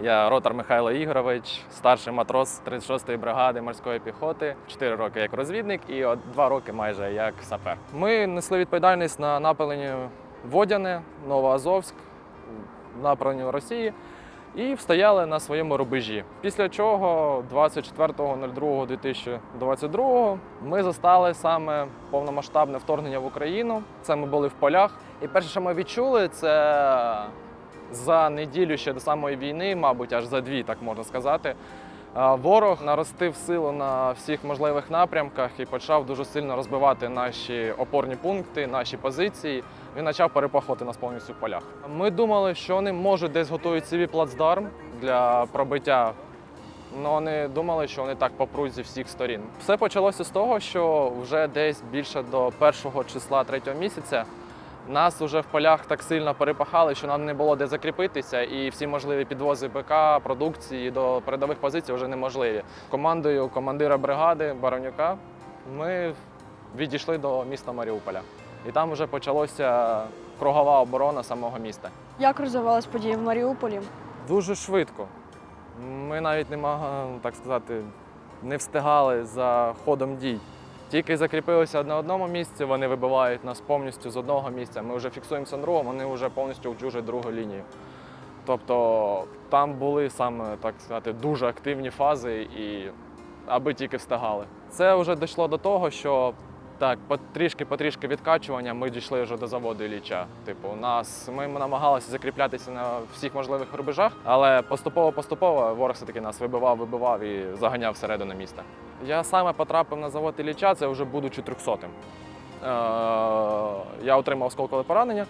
Я ротар Михайло Ігорович, старший матрос 36-ї бригади морської піхоти. 4 роки як розвідник і от 2 роки майже як сапер. Ми несли відповідальність на напаленні Водяне, Новоазовськ, напаленню Росії і встояли на своєму рубежі. Після чого 24.02.2022 ми застали саме повномасштабне вторгнення в Україну. Це ми були в полях. І перше, що ми відчули, це за неділю ще до самої війни, мабуть, аж за дві, так можна сказати. Ворог наростив силу на всіх можливих напрямках і почав дуже сильно розбивати наші опорні пункти, наші позиції. Він почав перепахувати нас повністю в полях. Ми думали, що вони можуть десь готують собі плацдарм для пробиття. але вони думали, що вони так попруть зі всіх сторін. Все почалося з того, що вже десь більше до першого числа третього місяця нас вже в полях так сильно перепахали, що нам не було де закріпитися, і всі можливі підвози БК, продукції до передових позицій вже неможливі. Командою командира бригади Баронюка ми відійшли до міста Маріуполя. І там вже почалося кругова оборона самого міста. Як розвивалась події в Маріуполі? Дуже швидко. Ми навіть не могли, так сказати, не встигали за ходом дій. Тільки закріпилися на одному місці, вони вибивають нас повністю з одного місця. Ми вже фіксуємося на другому, вони вже повністю вджужать другу лінію. Тобто там були саме так сказати дуже активні фази, і аби тільки встигали. Це вже дійшло до того, що так, потрішки-потрішки відкачування ми дійшли вже до заводу Ілліча. Типу, нас ми намагалися закріплятися на всіх можливих рубежах, але поступово-поступово ворог все-таки нас вибивав, вибивав і заганяв всередину міста. Я саме потрапив на завод Ілліча, це вже будучи 300-м. Е, я отримав осколкове поранення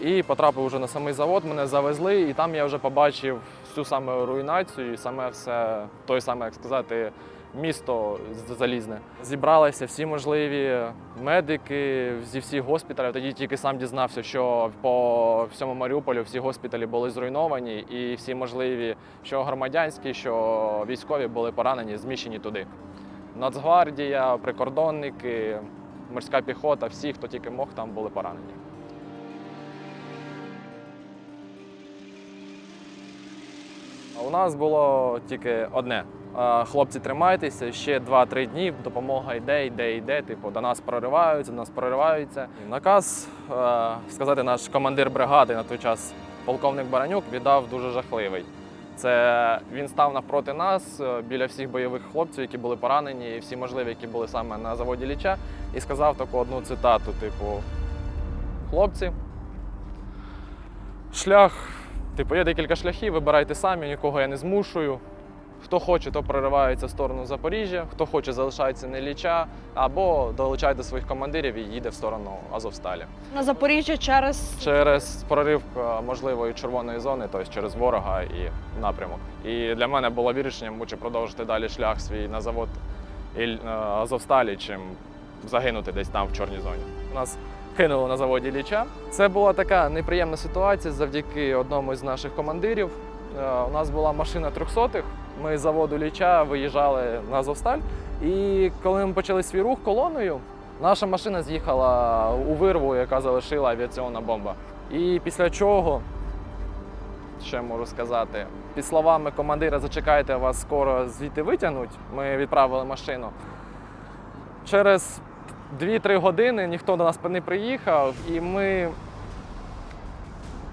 і потрапив вже на самий завод. Мене завезли, і там я вже побачив всю саме руйнацію і саме все той саме, як сказати, місто залізне. Зібралися всі можливі медики зі всіх госпіталів. Тоді тільки сам дізнався, що по всьому Маріуполю всі госпіталі були зруйновані, і всі можливі, що громадянські, що військові були поранені, зміщені туди. Нацгвардія, прикордонники, морська піхота, всі, хто тільки мог, там були поранені. А У нас було тільки одне. Хлопці, тримайтеся, ще 2-3 дні, допомога йде, йде, йде. Типу, до нас прориваються, до нас прориваються. Наказ е, сказати, наш командир бригади на той час, полковник Баранюк, віддав дуже жахливий. Це він став навпроти нас е, біля всіх бойових хлопців, які були поранені, і всі можливі, які були саме на заводі Ліча, і сказав таку одну цитату: типу, хлопці, шлях, типу, є декілька шляхів, вибирайте самі, нікого я не змушую. Хто хоче, то проривається в сторону Запоріжжя, хто хоче, залишається на Ліча, або долучає до своїх командирів і їде в сторону Азовсталі. На Запоріжжя через Через прорив е, можливої червоної зони, тобто через ворога і напрямок. І для мене було вирішенням чи продовжити далі шлях свій на завод е, Азовсталі, чим загинути десь там в чорній зоні. Нас кинули на заводі Ліча. Це була така неприємна ситуація завдяки одному з наших командирів. Е, У нас була машина трьохсотих. Ми з заводу Ліча виїжджали на Азовсталь. І коли ми почали свій рух колоною, наша машина з'їхала у вирву, яка залишила авіаційна бомба. І після чого, ще можу сказати, під словами командира, зачекайте, вас скоро звідти витягнуть. Ми відправили машину. Через 2-3 години ніхто до нас не приїхав, і ми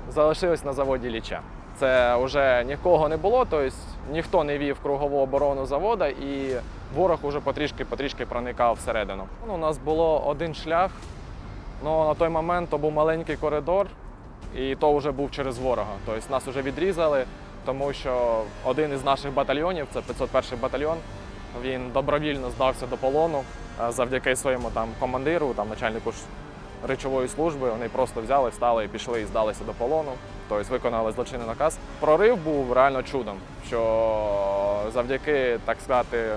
залишились на заводі Ліча. Це вже нікого не було, тобто ніхто не вів кругову оборону завода, і ворог уже потрішки-потрішки проникав всередину. Ну, у нас було один шлях, але на той момент то був маленький коридор, і то вже був через ворога. Тобто нас вже відрізали, тому що один із наших батальйонів, це 501 батальйон, він добровільно здався до полону е, завдяки своєму там командиру, там начальнику речової служби. Вони просто взяли, встали і пішли і здалися до полону. Тобто виконали злочинний наказ. Прорив був реально чудом, що завдяки, так сказати,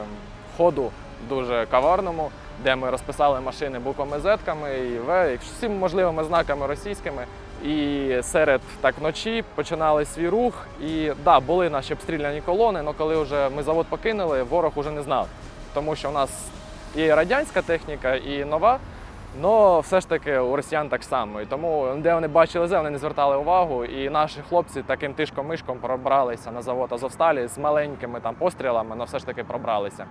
ходу дуже каварному, де ми розписали машини буквами зетками і В, і можливими знаками російськими. І серед так вночі починали свій рух. І да, були наші обстріляні колони, але коли вже ми завод покинули, ворог уже не знав. Тому що у нас і радянська техніка, і нова. Ну, все ж таки у росіян так само. І тому, де вони бачили зе, вони не звертали увагу. І наші хлопці таким тишком-мишком пробралися на завод Азовсталі з маленькими там пострілами, але все ж таки пробралися.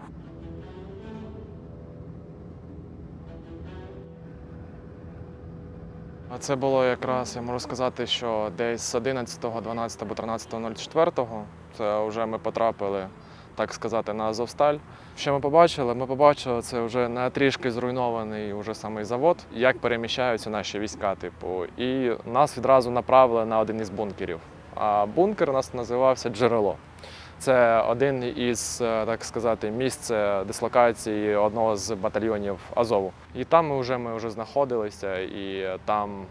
Це було якраз, я можу сказати, що десь з 11, 12 або 13.04 це вже ми потрапили, так сказати, на Азовсталь. Що ми побачили? Ми побачили це вже на трішки зруйнований уже самий завод, як переміщаються наші війська. Типу, і нас відразу направили на один із бункерів. А бункер у нас називався Джерело. Це один із, е, так сказати, місць дислокації одного з батальйонів Азову. І там ми вже ми вже знаходилися, і там,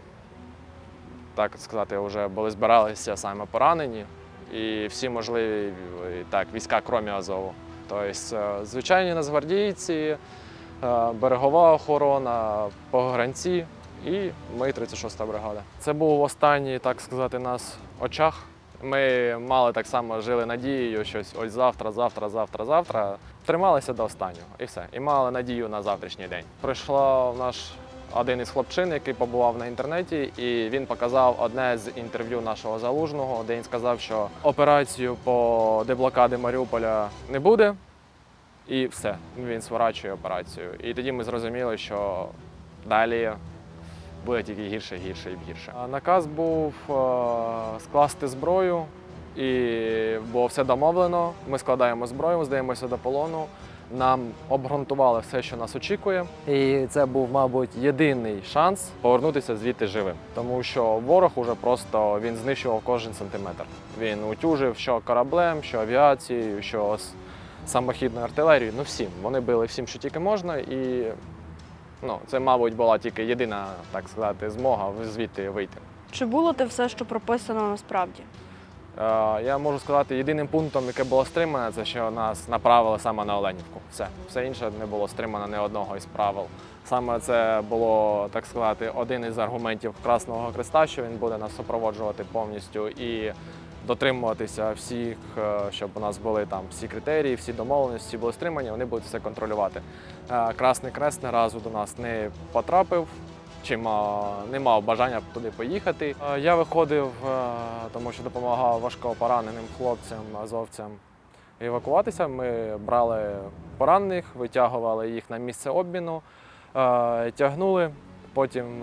так сказати, вже були збиралися саме поранені і всі можливі е, так, війська, крім Азову. Тобто, е, звичайні нацгвардійці, е, берегова охорона, погранці і ми 36-та бригада. Це був останній, так сказати, нас очах. Ми мали так само жили надією, що ось завтра, завтра, завтра, завтра. Трималися до останнього і все. І мали надію на завтрашній день. Прийшла наш один із хлопчин, який побував на інтернеті, і він показав одне з інтерв'ю нашого залужного, де він сказав, що операцію по деблокаді Маріуполя не буде, і все. Він сворачує операцію. І тоді ми зрозуміли, що далі буде тільки гірше, гірше і гірше. Наказ був е, скласти зброю, і було все домовлено. Ми складаємо зброю, здаємося до полону. Нам обґрунтували все, що нас очікує, і це був, мабуть, єдиний шанс повернутися звідти живим, тому що ворог уже просто він знищував кожен сантиметр. Він утюжив що кораблем, що авіацією, що самохідною артилерією. Ну всім вони били всім, що тільки можна, і ну це, мабуть, була тільки єдина, так сказати, змога звідти вийти. Чи було те все, що прописано насправді? Е, Я можу сказати, єдиним пунктом, яке було стримане, це що нас направили саме на Оленівку. Все, все інше не було стримано ні одного із правил. Саме це було, так сказати, один із аргументів Красного Христа, що він буде нас супроводжувати повністю і дотримуватися всіх, е, щоб у нас були там всі критерії, всі домовленості були стримані, вони будуть все контролювати. Е, Красний Крест ні разу до нас не потрапив. Чи не мав бажання туди поїхати. Е, Я виходив, е, тому що допомагав важко пораненим хлопцям, азовцям евакуватися. Ми брали поранених, витягували їх на місце обміну, е, тягнули. Потім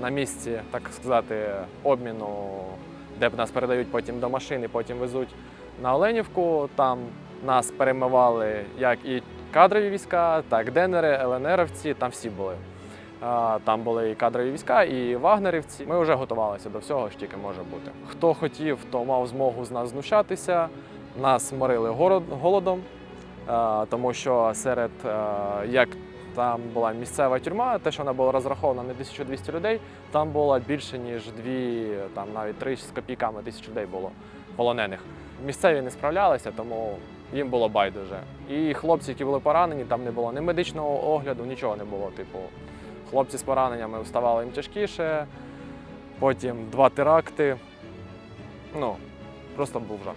на місці, так сказати, обміну, де нас передають потім до машини, потім везуть на Оленівку. Там нас перемивали як і кадрові війська, так денери, ЛНРівці, там всі були. Там були і кадрові війська, і вагнерівці. Ми вже готувалися до всього, що тільки може бути. Хто хотів, то мав змогу з нас знущатися. Нас морили голодом, тому що серед як там була місцева тюрма, те, що вона була розрахована на 1200 людей, там було більше ніж дві, там навіть три з копійками тисяч людей було полонених. Місцеві не справлялися, тому їм було байдуже. І хлопці, які були поранені, там не було ні медичного огляду, нічого не було. Типу, Хлопці з пораненнями вставали їм тяжкіше, потім два теракти. Ну, просто був жах.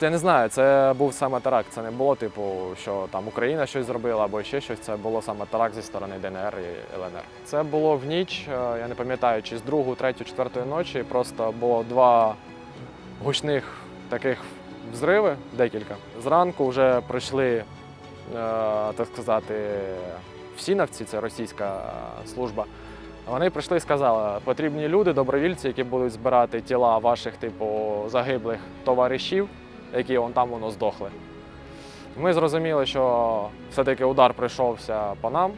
Я не знаю, це був саме теракт. Це не було, типу, що там Україна щось зробила або ще щось. Це було саме теракт зі сторони ДНР і ЛНР. Це було в ніч, е, я не пам'ятаю, чи з другої, третьої, четвертої ночі. Просто було два гучних таких взриви, декілька. Зранку вже прийшли, е, так сказати, всінавці, це російська служба. Вони прийшли і сказали, потрібні люди, добровільці, які будуть збирати тіла ваших, типу, загиблих товаришів, які вон там воно здохли. Ми зрозуміли, що все-таки удар прийшовся по нам,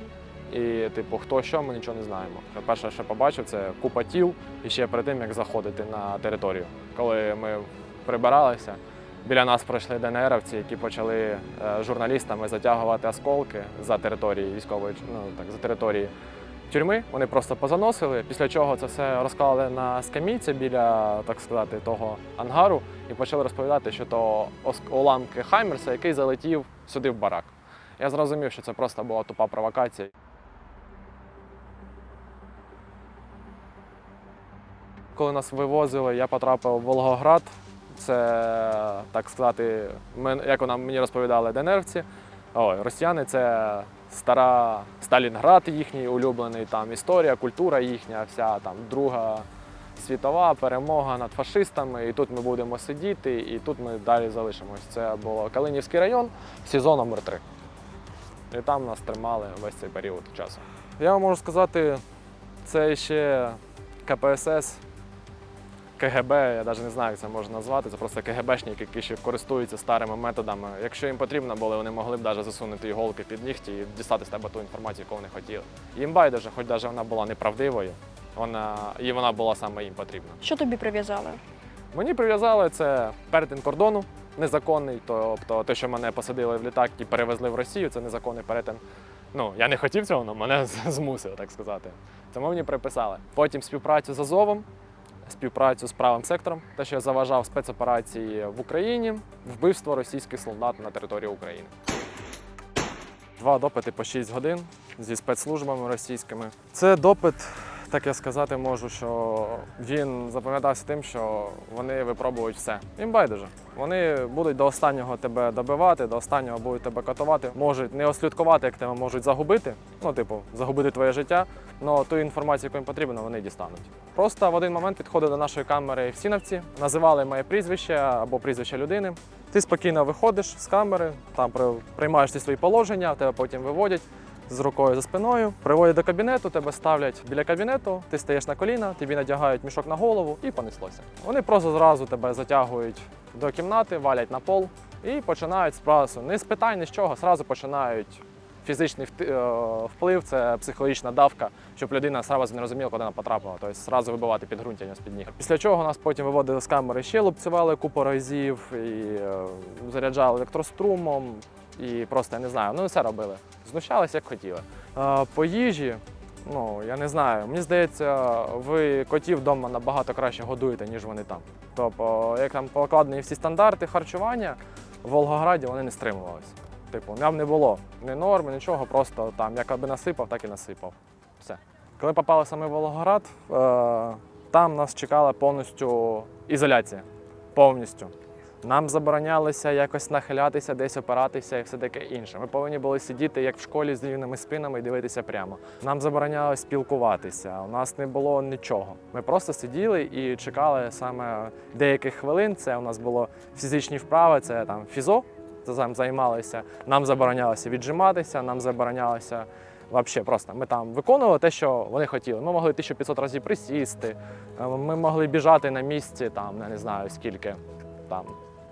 і, типу, хто що, ми нічого не знаємо. Перше, що побачив, це купа тіл і ще перед тим, як заходити на територію. Коли ми прибиралися, біля нас пройшли ДНРовці, які почали е, журналістами затягувати осколки за території військової, ну так, за території тюрми. Вони просто позаносили, після чого це все розклали на скамійці біля, так сказати, того ангару і почали розповідати, що то уламки Хаймерса, який залетів сюди в барак. Я зрозумів, що це просто була тупа провокація. Коли нас вивозили, я потрапив в Волгоград. Це, так сказати, як вона мені розповідали ДНРівці. Ой, росіяни це стара Сталінград їхній улюблений, там історія, культура їхня, вся там Друга світова перемога над фашистами. І тут ми будемо сидіти, і тут ми далі залишимось. Це було Калинівський район, СІЗО номер 3 І там нас тримали весь цей період часу. Я вам можу сказати, це ще КПСС, КГБ, я навіть не знаю, як це можна назвати. Це просто КГБшники, які ще користуються старими методами. Якщо їм потрібно було, вони могли б навіть засунути іголки під нігті і дістати з тебе ту інформацію, яку вони хотіли. Їм байдуже, хоч навіть вона була неправдивою, вона, і вона була саме їм потрібна. Що тобі прив'язали? Мені прив'язали це перетин кордону незаконний, тобто те, що мене посадили в літак і перевезли в Росію, це незаконний перетин. Ну, я не хотів цього, але мене змусили, так сказати. Тому мені приписали. Потім співпрацю з Азовом, співпрацю з правим сектором, те, що я заважав спецоперації в Україні, вбивство російських солдат на території України. Два допити по 6 годин зі спецслужбами російськими. Це допит, так я сказати можу, що він запам'ятався тим, що вони випробують все. Їм байдуже. Вони будуть до останнього тебе добивати, до останнього будуть тебе катувати. Можуть не ослідкувати, як тебе можуть загубити. Ну, типу, загубити твоє життя. але ту інформацію, яку їм потрібно, вони дістануть. Просто в один момент підходили до нашої камери всінавці, називали моє прізвище або прізвище людини. Ти спокійно виходиш з камери, там приймаєш ті свої положення, тебе потім виводять з рукою за спиною, приводять до кабінету, тебе ставлять біля кабінету, ти стаєш на коліна, тобі надягають мішок на голову і понеслося. Вони просто зразу тебе затягують до кімнати, валять на пол і починають справу. Не з питань, ні з чого, зразу починають. Фізичний е, вплив це психологічна давка, щоб людина одразу не розуміла, куди вона потрапила. Тобто одразу вибивати підґрунтя з під ніг. Після чого нас потім виводили з камери ще лупцювали купу разів і е, заряджали електрострумом, і просто я не знаю. Ну все робили. Знущалися як хотіли. По їжі, ну я не знаю. Мені здається, ви котів вдома набагато краще годуєте, ніж вони там. Тобто, як там покладені всі стандарти харчування, в Волгограді вони не стримувалися. Типу, нам не було ні норми, нічого, просто там як аби насипав, так і насипав. Все. Коли попали саме в Волгоград, е, там нас чекала повністю ізоляція. Повністю. Нам заборонялося якось нахилятися, десь опиратися і все таке інше. Ми повинні були сидіти як в школі з рівними спинами і дивитися прямо. Нам заборонялось спілкуватися. У нас не було нічого. Ми просто сиділи і чекали саме деяких хвилин. Це у нас було фізичні вправи, це там фізо. Займалися. Нам заборонялося віджиматися, нам заборонялося Вообще просто ми там виконували те, що вони хотіли. Ми могли 1500 разів присісти, е, ми могли біжати на місці, там, я не знаю скільки, там,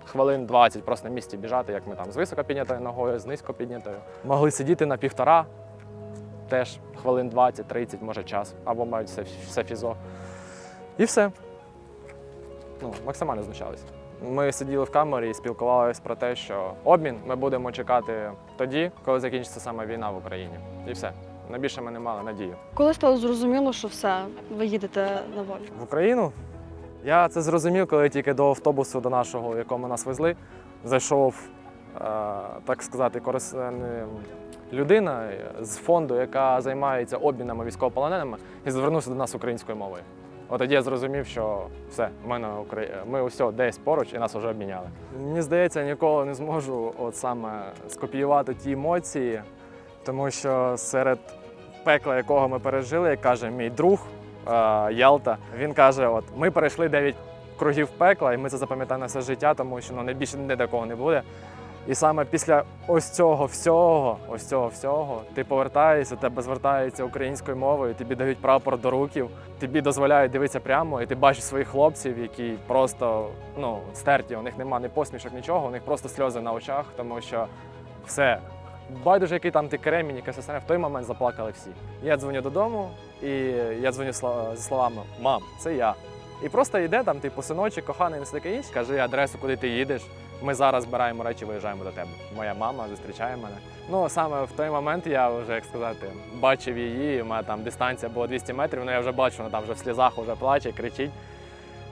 хвилин 20 просто на місці біжати, як ми там з високо піднятою ногою, з низько піднятою. Могли сидіти на півтора, теж хвилин 20-30, може час, або мають все, все фізо. І все. Ну, максимально знущалися. Ми сиділи в камері і спілкувалися про те, що обмін ми будемо чекати тоді, коли закінчиться саме війна в Україні. І все. На більше ми не мали надії. Коли стало зрозуміло, що все, ви їдете на волю? В Україну я це зрозумів, коли тільки до автобусу, до нашого, в якому нас везли, зайшов, е, так сказати, корис... людина з фонду, яка займається обмінами військовополоненими, і звернувся до нас українською мовою. От тоді я зрозумів, що все, ми, на Украї... ми усе десь поруч і нас вже обміняли. Мені здається, ніколи не зможу от саме скопіювати ті емоції, тому що серед пекла, якого ми пережили, як каже мій друг Ялта, він каже: от ми перейшли 9 кругів пекла, і ми це запам'ятаємо на все життя, тому що ну, найбільше ніде такого не буде. І саме після ось цього всього, ось цього всього, ти повертаєшся, тебе звертаються українською мовою, тобі дають прапор до руків, тобі дозволяють дивитися прямо, і ти бачиш своїх хлопців, які просто ну, стерті, у них немає ні посмішок, нічого, у них просто сльози на очах, тому що все. Байдуже, який там ти кремінь, якась остане, в той момент заплакали всі. Я дзвоню додому, і я дзвоню зі словами Мам, це я. І просто йде там, типу, синочок, коханий, не таке інше, кажи адресу, куди ти їдеш. Ми зараз збираємо речі, виїжджаємо до тебе. Моя мама зустрічає мене. Ну саме в той момент я вже, як сказати, бачив її. У мене там дистанція була 200 метрів, але я вже бачу, вона там вже в слізах вже плаче, кричить.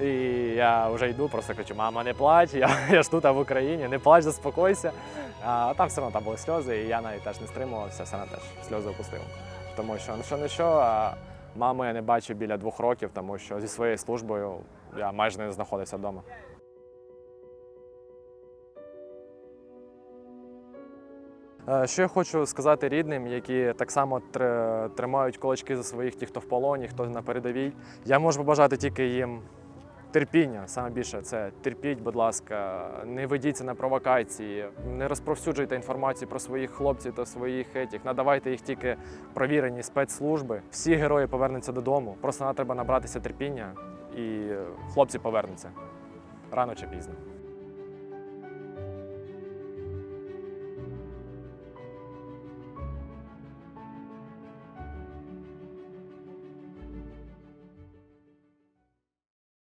І я вже йду, просто кричу, мама, не плач, я, я ж тут а в Україні, не плач, заспокойся. А там все одно там були сльози, і я навіть теж не стримувався, все одно теж сльози опустив. Тому що ну що не що, а Маму я не бачив біля двох років, тому що зі своєю службою я майже не знаходився вдома. Е, Що я хочу сказати рідним, які так само тримають кулачки за своїх, ті, хто в полоні, хто на передовій. Я можу побажати тільки їм терпіння. Саме більше це терпіть, будь ласка, не ведіться на провокації, не розповсюджуйте інформацію про своїх хлопців та своїх етіх. Надавайте їх тільки провірені спецслужби. Всі герої повернуться додому. Просто треба набратися терпіння, і хлопці повернуться рано чи пізно.